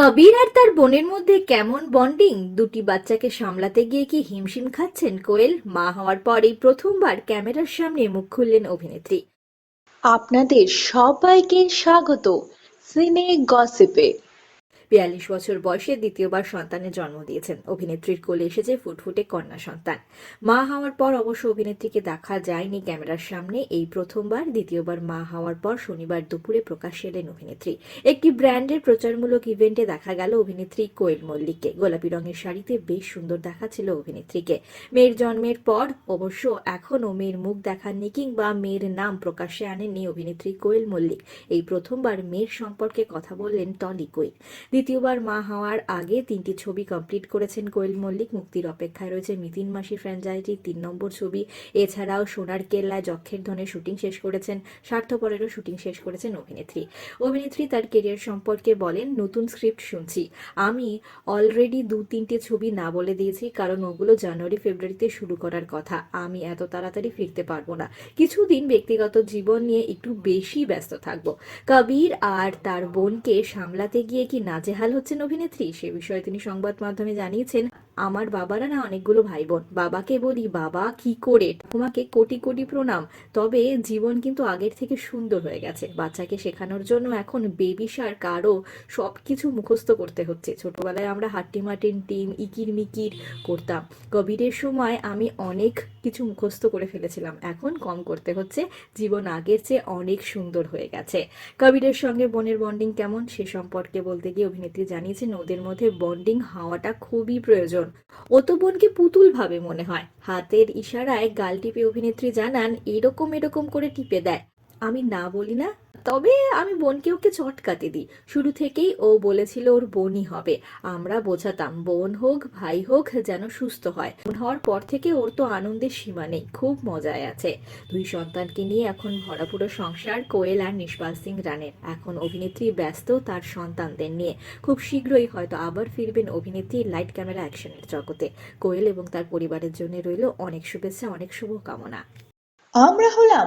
কবির আর তার বোনের মধ্যে কেমন বন্ডিং দুটি বাচ্চাকে সামলাতে গিয়ে কি হিমশিম খাচ্ছেন কোয়েল? মা হওয়ার পরেই প্রথমবার ক্যামেরার সামনে মুখ খুললেন অভিনেত্রী। আপনাদের সবাইকে স্বাগত। সিনে গসিপে। বিয়াল্লিশ বছর বয়সে দ্বিতীয়বার সন্তানের জন্ম দিয়েছেন। অভিনেত্রীর কোলে এসেছে ফুটফুটে কন্যা সন্তান। মা হওয়ার পর অবশ্য অভিনেত্রীকে দেখা যায়নি ক্যামেরার সামনে। এই প্রথমবার, দ্বিতীয়বার মা হওয়ার পর শনিবার দুপুরে প্রকাশ্যে এলেন অভিনেত্রী। একটি ব্র্যান্ডের প্রচারমূলক ইভেন্টে দেখা গেল অভিনেত্রী কোয়েল মল্লিককে। গোলাপি রঙের শাড়িতে বেশ সুন্দর দেখাচ্ছিল অভিনেত্রীকে। মেয়ের জন্মের পর অবশ্য এখনও মেয়ের মুখ দেখাননি কিংবা মেয়ের নাম প্রকাশ্যে আনেননি অভিনেত্রী কোয়েল মল্লিক। এই প্রথমবার মেয়ের সম্পর্কে কথা বললেন টলি কোয়েল দ্বিতীয়বার মা হওয়ার আগে তিনটি ছবি কমপ্লিট করেছেন কোয়েল মল্লিক, মুক্তির অপেক্ষায় রয়েছে মিতিন মাসি ফ্র্যাঞ্চাইজির তিন নম্বর ছবি। এছাড়াও সোনার কেল্লায় যক্ষের ধনের শুটিং শেষ করেছেন, স্বার্থপরেরও শুটিং শেষ করেছেন অভিনেত্রী। অভিনেত্রী তার কেরিয়ার সম্পর্কে বলেন, নতুন স্ক্রিপ্ট শুনছি। আমি অলরেডি দু তিনটে ছবি না বলে দিয়েছি, কারণ ওগুলো জানুয়ারি, ফেব্রুয়ারিতে শুরু করার কথা। আমি এত তাড়াতাড়ি ফিরতে পারব না। কিছুদিন ব্যক্তিগত জীবন নিয়ে একটু বেশি ব্যস্ত থাকব। কবির আর তার বোনকে সামলাতে গিয়ে কি নাজেহাল হচ্ছেন অভিনেত্রী। সে বিষয়ে তিনি সংবাদ মাধ্যমে জানিয়েছেন আমার বাবারা না অনেকগুলো ভাই বোন বাবাকে বলি, বাবা, কি করে? ঠাকুমাকে কোটি কোটি প্রণাম। তবে জীবন কিন্তু আগের থেকে সুন্দর হয়ে গেছে। বাচ্চাকে শেখানোর জন্য এখন বেবি শার্ক আরও সব কিছু মুখস্থ করতে হচ্ছে। ছোটবেলায় আমরা হাট্টি মাটিন টিম ইকির মিকির করতাম। কবিরের সময় আমি অনেক কিছু মুখস্থ করে ফেলেছিলাম। এখন কম করতে হচ্ছে। জীবন আগের চেয়ে অনেক সুন্দর হয়ে গেছে। কবিরের সঙ্গে বোনের বন্ডিং কেমন? সে সম্পর্কে বলতে গিয়ে অভিনেত্রী জানিয়েছেন, ওদের মধ্যে বন্ডিং হওয়াটা খুবই প্রয়োজন। ও তো বোনকে পুতুল ভাবে মনে হয়। হাতের ইশারায় গাল টিপে অভিনেত্রী জানান, এরকম এরকম করে টিপে দেয়। আমি না বলি না, তবে আমি বোনকে ওকে চটকাতে দিই। শুরু থেকেই ও বলেছিল ওর বোনই হবে। আমরা বোঝাতাম, বোন হোক, ভাই হোক, যেন সুস্থ হয়। হওয়ার পর থেকে ওর তো আনন্দের সীমা নেই, খুব মজায় আছে। দুই সন্তানকে নিয়ে এখন ভরাপুরো সংসার কোয়েল আর নিষ্পাল সিং রানের। এখন অভিনেত্রী ব্যস্ত তার সন্তানদের নিয়ে। খুব শীঘ্রই হয়তো আবার ফিরবেন অভিনেত্রী লাইট ক্যামেরা অ্যাকশনের জগতে। কোয়েল এবং তার পরিবারের জন্য রইল অনেক শুভেচ্ছা, অনেক শুভকামনা। আমরা হলাম